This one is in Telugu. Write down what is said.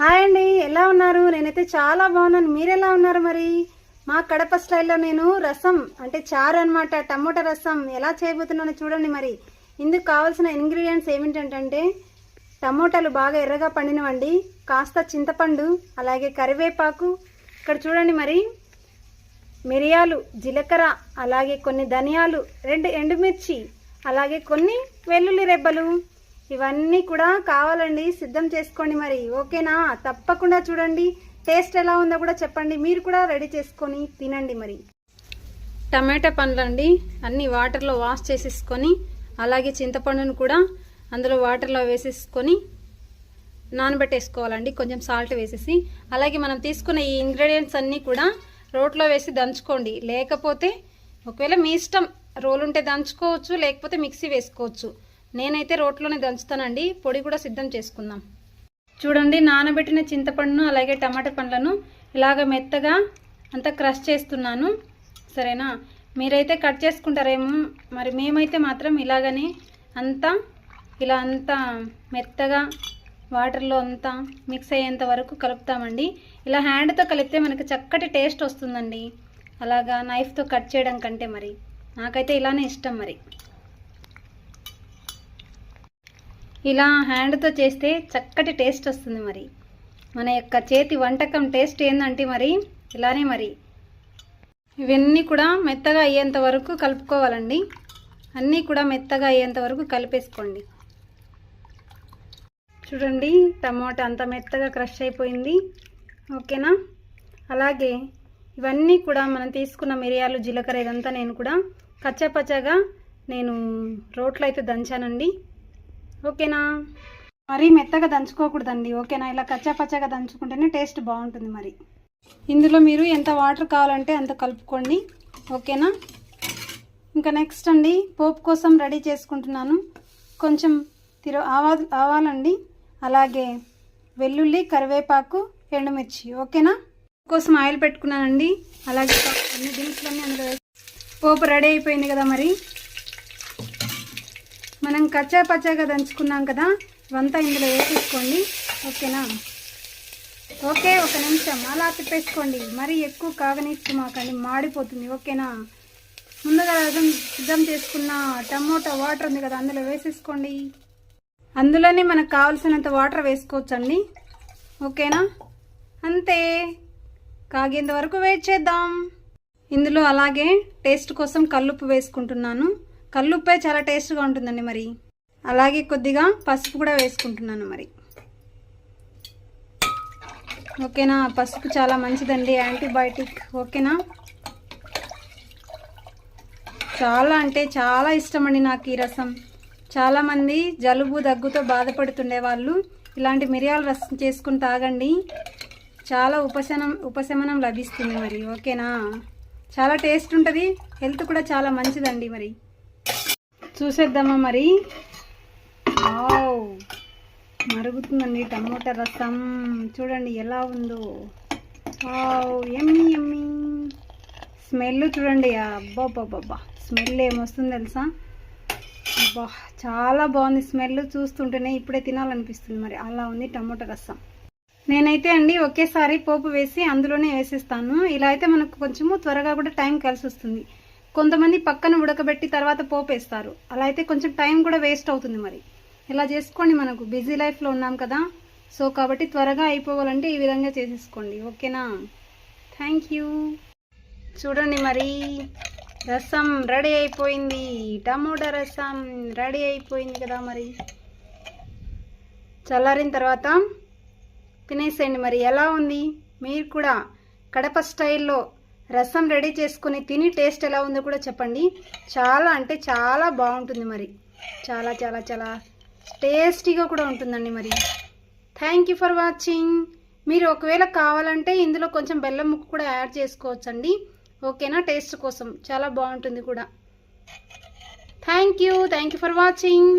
హాయ్ అండి ఎలా ఉన్నారు? నేనైతే చాలా బాగున్నాను. మీరు ఎలా ఉన్నారు మరి? మా కడప స్టైల్లో నేను రసం అంటే చారు అన్నమాట టమోటా రసం ఎలా చేయబోతున్నానో చూడండి మరి. ఇందుకు కావాల్సిన ఇంగ్రీడియంట్స్ ఏమిటంటే టమోటాలు బాగా ఎర్రగా పండినవండి కాస్త చింతపండు అలాగే కరివేపాకు. ఇక్కడ చూడండి మరి మిరియాలు జీలకర్ర అలాగే కొన్ని ధనియాలు రెండు ఎండుమిర్చి అలాగే కొన్ని వెల్లుల్లి రెబ్బలు. ఇవన్నీ కూడా కావాలండి సిద్ధం చేసుకోండి మరి. ఓకేనా? తప్పకుండా చూడండి. టేస్ట్ ఎలా ఉందో కూడా చెప్పండి. మీరు కూడా రెడీ చేసుకొని తినండి మరి. టమాటా పండ్లు అండి అన్ని వాటర్లో వాష్ చేసేసుకొని అలాగే చింతపండును కూడా అందులో వాటర్లో వేసేసుకొని నానబెట్టేసుకోవాలండి. కొంచెం సాల్ట్ వేసేసి అలాగే మనం తీసుకున్న ఈ ఇంగ్రీడియంట్స్ అన్నీ కూడా రోట్లో వేసి దంచుకోండి. లేకపోతే ఒకవేళ మీ ఇష్టం రోలు ఉంటే దంచుకోవచ్చు లేకపోతే మిక్సీ వేసుకోవచ్చు. నేనైతే రోట్లోనే దంచుతానండి. పొడి కూడా సిద్ధం చేసుకుందాం. చూడండి నానబెట్టిన చింతపండును అలాగే టమాటా పండ్లను ఇలాగ మెత్తగా అంతా క్రష్ చేస్తున్నాను. సరేనా? మీరైతే కట్ చేసుకుంటారేమో మరి మేమైతే మాత్రం ఇలాగనే అంతా ఇలా అంతా మెత్తగా వాటర్లో అంతా మిక్స్ అయ్యేంత వరకు కలుపుతామండి. ఇలా హ్యాండ్తో కలిపితే మనకి చక్కటి టేస్ట్ వస్తుందండి. అలాగా నైఫ్తో కట్ చేయడం కంటే మరి. నాకైతే ఇలానే ఇష్టం మరి. ఇలా హ్యాండ్తో చేస్తే చక్కటి టేస్ట్ వస్తుంది మరి. మన యొక్క చేతి వంటకం టేస్ట్ ఏందంటే మరి ఇలానే మరి. ఇవన్నీ కూడా మెత్తగా అయ్యేంత వరకు కలుపుకోవాలండి. అన్నీ కూడా మెత్తగా అయ్యేంత వరకు కలిపేసుకోండి. చూడండి టమోటా అంత మెత్తగా క్రష్ అయిపోయింది. ఓకేనా? అలాగే ఇవన్నీ కూడా మనం తీసుకున్న మిరియాలు జీలకర్ర ఇదంతా నేను కూడా కచ్చాపచ్చాగా నేను రోట్లో అయితే దంచానండి. ఓకేనా? మరీ మెత్తగా దంచుకోకూడదండి ఓకేనా? ఇలా కచ్చాపచ్చాగా దంచుకుంటేనే టేస్ట్ బాగుంటుంది మరి. ఇందులో మీరు ఎంత వాటర్ కావాలంటే అంత కలుపుకోండి ఓకేనా? ఇంకా నెక్స్ట్ అండి పోపు కోసం రెడీ చేసుకుంటున్నాను. కొంచెం తిరు ఆవా ఆవాలండి అలాగే వెల్లుల్లి కరివేపాకు ఎండుమిర్చి ఓకేనా? కోసం ఆయిల్ పెట్టుకున్నానండి అలాగే అన్ని దినుసులన్నీ అందులో పోపు రెడీ అయిపోయింది కదా మరి. మనం కచ్చా పచ్చాగా దంచుకున్నాం కదా ఇవంతా ఇందులో వేసేసుకోండి. ఓకేనా? ఓకే ఒక నిమిషం. అలా తిప్పేసుకోండి. మరి ఎక్కువ కాగనిస్తూ మాకండి. మాడిపోతుంది. ఓకేనా? ముందుగా రసం సిద్ధం చేసుకున్న టమోటా వాటర్ ఉంది కదా అందులో వేసేసుకోండి. అందులోనే మనకు కావాల్సినంత వాటర్ వేసుకోవచ్చండి. ఓకేనా? అంతే. కాగేంత వరకు వెయిట్ చేద్దాం. ఇందులో అలాగే టేస్ట్ కోసం కల్లుప్పు వేసుకుంటున్నాను. కల్లుప్పే చాలా టేస్ట్గా ఉంటుందండి మరి. అలాగే కొద్దిగా పసుపు కూడా వేసుకుంటున్నాను మరి. ఓకేనా? పసుపు చాలా మంచిదండి యాంటీబయాటిక్. ఓకేనా? చాలా అంటే చాలా ఇష్టం అండి నాకు ఈ రసం. చాలామంది జలుబు దగ్గుతో బాధపడుతుండే వాళ్ళు ఇలాంటి మిరియాల రసం చేసుకుని తాగండి. చాలా ఉపశమనం ఉపశమనం లభిస్తుంది మరి. ఓకేనా? చాలా టేస్ట్ ఉంటుంది హెల్త్ కూడా చాలా మంచిదండి మరి. చూసేద్దామా మరి? మరుగుతుందండి టమోటా రసం. చూడండి ఎలా ఉందో. ఎమ్మి ఎమ్మి. స్మెల్ చూడండి. అబ్బాబ్బాబ్బా స్మెల్ ఏమొస్తుంది తెలుసా? అబ్బా చాలా బాగుంది స్మెల్ చూస్తుంటేనే ఇప్పుడే తినాలనిపిస్తుంది మరి. అలా ఉంది టమోటా రసం. నేనైతే అండి ఒకేసారి పోపు వేసి అందులోనే వేసేస్తాను. ఇలా అయితే మనకు కొంచెము త్వరగా కూడా టైం కలిసి వస్తుంది కొంతమంది పక్కన ఉడకబెట్టి తర్వాత పోపేస్తారు. అలా అయితే కొంచెం టైం కూడా వేస్ట్ అవుతుంది మరి. ఇలా చేసుకోండి మనకు. బిజీ లైఫ్లో ఉన్నాం కదా. సో కాబట్టి త్వరగా అయిపోవాలంటే ఈ విధంగా చేసేసుకోండి. ఓకేనా? Thank you. చూడండి మరి. రసం రెడీ అయిపోయింది. టమోటా రసం రెడీ అయిపోయింది కదా మరి. చల్లారిన తర్వాత తినేసేయండి మరి. ఎలా ఉంది? మీరు కూడా కడప స్టైల్లో రసం రెడీ చేసుకుని తిని టేస్ట్ ఎలా ఉందో కూడా చెప్పండి. చాలా అంటే చాలా బాగుంటుంది మరి. చాలా చాలా చాలా టేస్టీగా కూడా ఉంటుందండి మరి. థ్యాంక్ యూ ఫర్ వాచింగ్ మీరు ఒకవేళ కావాలంటే ఇందులో కొంచెం బెల్లం ముక్క కూడా యాడ్ చేసుకోవచ్చండి. ఓకేనా? టేస్ట్ కోసం. చాలా బాగుంటుంది కూడా. Thank you thank you for watching